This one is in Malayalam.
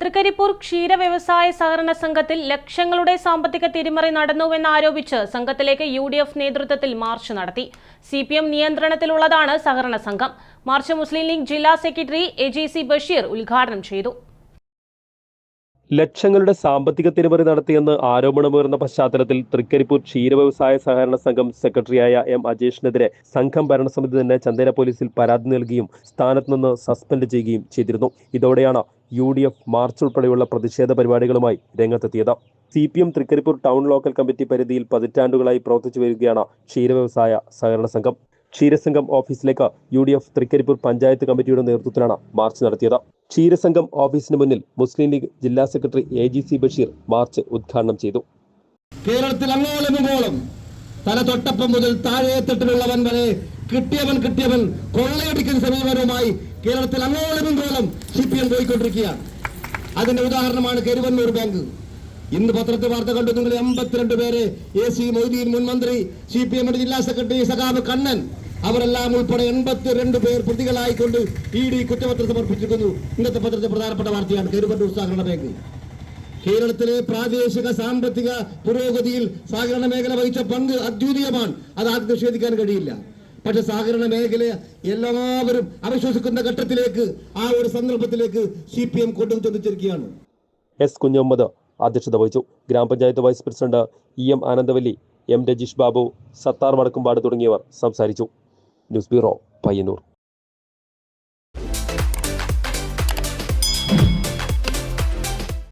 തൃക്കരിപ്പൂർ ക്ഷീര വ്യവസായ സഹകരണ സംഘത്തിൽ ലക്ഷങ്ങളുടെ സാമ്പത്തിക തിരിമറി നടന്നുവെന്നാരോപിച്ച് സംഘത്തിലേക്ക് യു ഡി എഫ് നേതൃത്വത്തിൽ മാർച്ച് നടത്തി. സി പി എം നിയന്ത്രണത്തിലുള്ളതാണ് സഹകരണ സംഘം. മാർച്ച് മുസ്ലിം ലീഗ് ജില്ലാ secretary A G C Basheer ഉദ്ഘാടനം ചെയ്തു. ലക്ഷങ്ങളുടെ സാമ്പത്തിക തിരിമറി നടത്തിയെന്ന് ആരോപണമുയർന്ന പശ്ചാത്തലത്തിൽ തൃക്കരിപ്പൂർ ക്ഷീര വ്യവസായ സഹകരണ സംഘം സെക്രട്ടറിയായ എം അജേഷിനെതിരെ സംഘം ഭരണസമിതി തന്നെ ചന്ദേര പോലീസിൽ പരാതി നൽകുകയും സ്ഥാനത്ത് നിന്ന് സസ്പെൻഡ് ചെയ്യുകയും ചെയ്തിരുന്നു. ഇതോടെയാണ് യു ഡി എഫ് മാർച്ച് ഉൾപ്പെടെയുള്ള പ്രതിഷേധ പരിപാടികളുമായി രംഗത്തെത്തിയത്. C P M Trikaripur town local committee പരിധിയിൽ പതിറ്റാണ്ടുകളായി പ്രവർത്തിച്ചു വരികയാണ് ക്ഷീരവ്യവസായ സഹകരണ സംഘം. ക്ഷീരസംഘം ഓഫീസിലേക്ക് U D F Trikaripur panchayat കമ്മിറ്റിയുടെ നേതൃത്വത്തിലാണ് മാർച്ച് നടത്തിയത്. ക്ഷീരസംഘം ഓഫീസിന് മുന്നിൽ മുസ്ലിം ലീഗ് ജില്ലാ secretary A G C Basheer march ഉദ്ഘാടനം ചെയ്തു. കേരളത്തിൽ അങ്ങോളം ഇങ്ങോളം തല തൊട്ടപ്പം മുതൽ താഴെത്തട്ടിലുള്ളവൻ വരെ കിട്ടിയവൻ കിട്ടിയവൻ കൊള്ളയടിക്കുന്ന സമീപനവുമായി കേരളത്തിൽ അങ്ങോളം ഇങ്ങോളം സി പി എം പോയിക്കൊണ്ടിരിക്കുകയാണ്. അതിന്റെ ഉദാഹരണമാണ് കരുവന്നൂർ ബാങ്ക്. ഇന്ന് പത്രത്തിൽ വാർത്ത കണ്ടു നിങ്ങൾ എൺപത്തിരണ്ട് പേരെ എ സി മൊയ്തീൻ മുൻമന്ത്രി സി പി എമ്മിന്റെ ജില്ലാ സെക്രട്ടറി സഖാബ് കണ്ണൻ അവരെല്ലാം ഉൾപ്പെടെ എൺപത്തിരണ്ട് പേർ പ്രതികളായിക്കൊണ്ട് ഇ ഡി കുറ്റപത്രം സമർപ്പിച്ചിരിക്കുന്നു. ഇന്നത്തെ പത്രത്തിൽ പ്രധാനപ്പെട്ട വാർത്തയാണ് കരുവന്നൂർ സഹകരണ ബാങ്ക്. കേരളത്തിലെ പ്രാദേശിക സാമ്പത്തിക പുരോഗതിയിൽ സഹകരണ മേഖല വഹിച്ച പങ്ക് അദ്വിതീയമാണ്. അത് ആർക്കും നിഷേധിക്കാൻ കഴിയില്ല. പക്ഷെ സഹകരണ മേഖലയെ എല്ലാവരും അവിശ്വസിക്കുന്ന ഘട്ടത്തിലേക്ക് ആ ഒരു സന്ദർഭത്തിലേക്ക് സി പി എം കൊണ്ടുചെന്നിരിക്കുകയാണ് എസ് കുഞ്ഞഹമ്മദ് അധ്യക്ഷത വഹിച്ചു. ഗ്രാമപഞ്ചായത്ത് vice president E M Anandavalli M Rajeesh Babu Sathar Vadakkumpad തുടങ്ങിയവർ സംസാരിച്ചു. News bureau Payyanur.